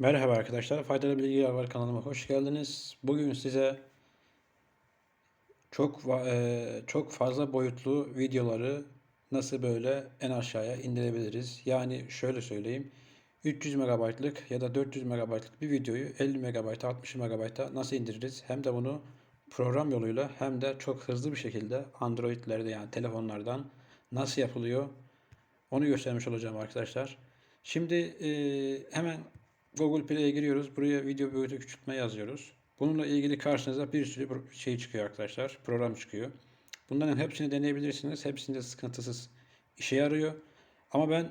Merhaba arkadaşlar, Faydalı Bilgiler Var kanalıma hoş geldiniz. Bugün size çok eee, çok fazla boyutlu videoları nasıl böyle en aşağıya indirebiliriz? Yani şöyle söyleyeyim, 300 megabaytlık ya da 400 megabaytlık bir videoyu 50 megabayta, 60 megabayta nasıl indiririz? Hem de bunu program yoluyla hem de çok hızlı bir şekilde Android'lerde yani telefonlardan nasıl yapılıyor? Onu göstermiş olacağım arkadaşlar. Şimdi eee, hemen Google Play'e giriyoruz. Buraya video boyutu küçültme yazıyoruz. Bununla ilgili karşınıza bir sürü şey çıkıyor arkadaşlar. Program çıkıyor. Bunların hepsini deneyebilirsiniz. Hepsinde sıkıntısız işe yarıyor. Ama ben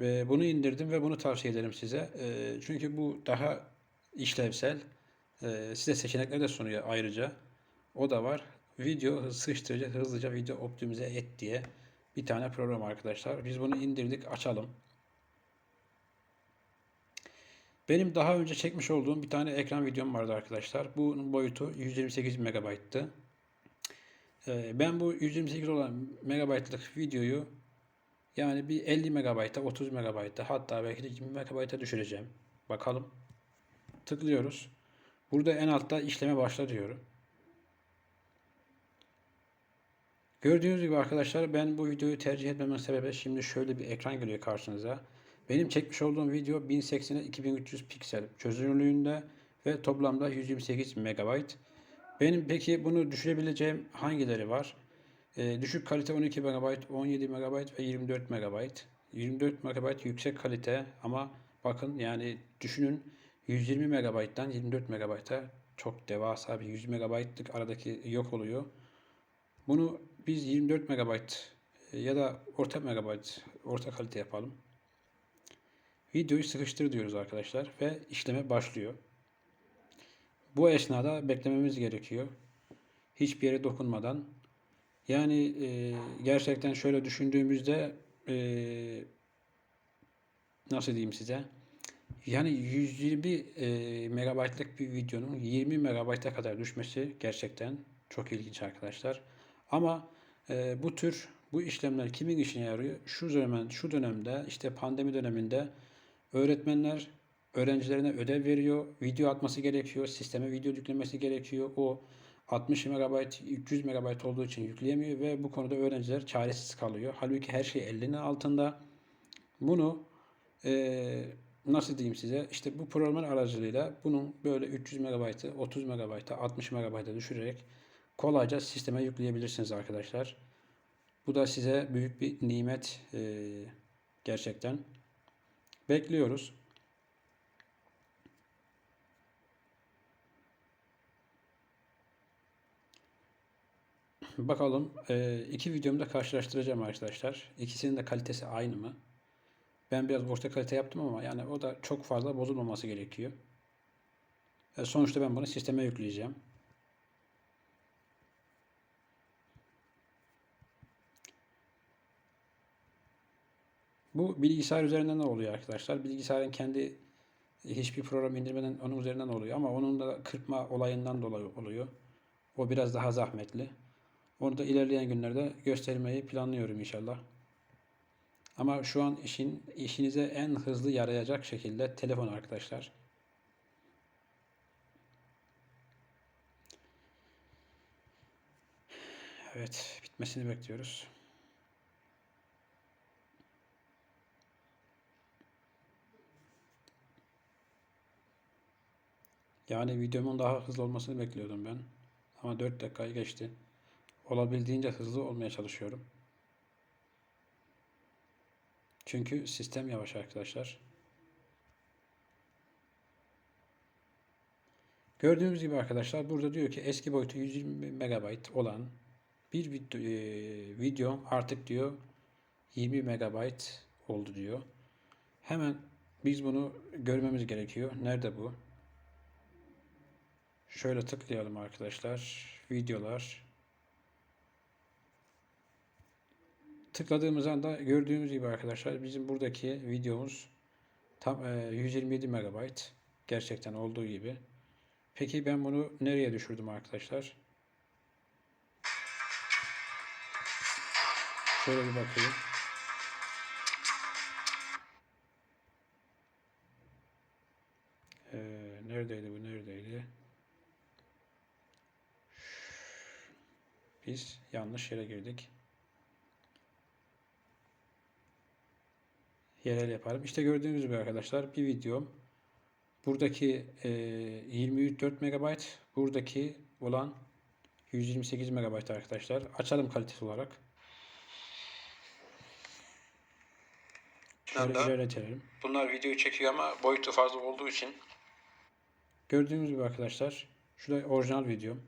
e, bunu indirdim ve bunu tavsiye ederim size. E, çünkü bu daha işlevsel. E, size seçenekler de sunuyor ayrıca. O da var. Video sıkıştırıcı, hızlıca video optimize et diye bir tane program arkadaşlar. Biz bunu indirdik, açalım. Benim daha önce çekmiş olduğum bir tane ekran videom vardı arkadaşlar. Bunun boyutu 128 megabayttı. Ee, Ben bu 128 olan megabaytlık videoyu yani bir 50 megabayta, 30 megabayta hatta belki de 20 megabayta düşüreceğim. Bakalım. Tıklıyoruz. Burada en altta işleme başla diyorum. Gördüğünüz gibi arkadaşlar ben bu videoyu tercih etmemin sebebi şimdi şöyle bir ekran geliyor karşınıza. Benim çekmiş olduğum video 1080'e 2300 piksel çözünürlüğünde ve toplamda 128 megabayt. Benim peki bunu düşürebileceğim hangileri var? Ee, düşük kalite 12 megabayt, 17 megabayt ve 24 megabayt. 24 megabayt yüksek kalite ama bakın yani düşünün 120 megabayttan 24 megabayta çok devasa bir 100 megabaytlık aradaki yok oluyor. Bunu biz 24 megabayt e, ya da orta megabayt orta kalite yapalım. Videoyu sıkıştır diyoruz arkadaşlar ve işleme başlıyor. Bu esnada beklememiz gerekiyor. Hiçbir yere dokunmadan. Yani e, gerçekten şöyle düşündüğümüzde e, nasıl diyeyim size? Yani 120 e, megabaytlık bir videonun 20 megabayta kadar düşmesi gerçekten çok ilginç arkadaşlar. Ama e, bu tür bu işlemler kimin işine yarıyor? Şu dönem, şu dönemde işte pandemi döneminde öğretmenler öğrencilerine ödev veriyor, video atması gerekiyor, sisteme video yüklemesi gerekiyor. O 60 MB, 300 MB olduğu için yükleyemiyor ve bu konuda öğrenciler çaresiz kalıyor. Halbuki her şey elinin altında. Bunu e, nasıl diyeyim size? İşte bu programın aracılığıyla bunun böyle 300 MB'ı 30 MB'a 60 MB'a düşürerek kolayca sisteme yükleyebilirsiniz arkadaşlar. Bu da size büyük bir nimet e, gerçekten. Bekliyoruz. Bakalım e, iki videomu da karşılaştıracağım arkadaşlar. İkisinin de kalitesi aynı mı? Ben biraz orta kalite yaptım ama yani o da çok fazla bozulmaması gerekiyor. E, sonuçta ben bunu sisteme yükleyeceğim. Bu bilgisayar üzerinden de oluyor arkadaşlar. Bilgisayarın kendi hiçbir program indirmeden onun üzerinden oluyor ama onun da kırpma olayından dolayı oluyor. O biraz daha zahmetli. Onu da ilerleyen günlerde göstermeyi planlıyorum inşallah. Ama şu an işin işinize en hızlı yarayacak şekilde telefon arkadaşlar. Evet, bitmesini bekliyoruz. Yani videomun daha hızlı olmasını bekliyordum ben. Ama 4 dakikayı geçti. Olabildiğince hızlı olmaya çalışıyorum. Çünkü sistem yavaş arkadaşlar. Gördüğünüz gibi arkadaşlar burada diyor ki eski boyutu 120 MB olan bir video, e, artık diyor 20 MB oldu diyor. Hemen biz bunu görmemiz gerekiyor. Nerede bu? Şöyle tıklayalım arkadaşlar. Videolar. Tıkladığımız anda gördüğümüz gibi arkadaşlar bizim buradaki videomuz tam e, 127 MB. Gerçekten olduğu gibi. Peki ben bunu nereye düşürdüm arkadaşlar? Şöyle bir bakayım. Biz yanlış yere girdik. Yerel yaparım. İşte gördüğünüz gibi arkadaşlar bir videom. Buradaki e, 24 MB, buradaki olan 128 MB arkadaşlar. Açalım kalitesi olarak. İlerletelim. Bunlar videoyu çekiyor ama boyutu fazla olduğu için. Gördüğünüz gibi arkadaşlar. Şurada orijinal videom.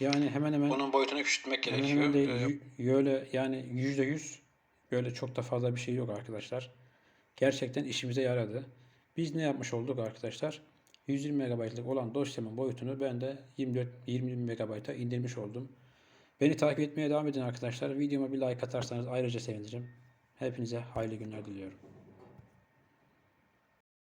Yani hemen hemen Bunun boyutunu küçültmek hemen gerekiyor. hemen değil. Ee, Öyle yani yüzde yüz böyle çok da fazla bir şey yok arkadaşlar. Gerçekten işimize yaradı. Biz ne yapmış olduk arkadaşlar? 120 MB'lık olan dosyamın boyutunu ben de 24 20 MB'a indirmiş oldum. Beni takip etmeye devam edin arkadaşlar. Videoma bir like atarsanız ayrıca sevinirim. Hepinize hayırlı günler diliyorum.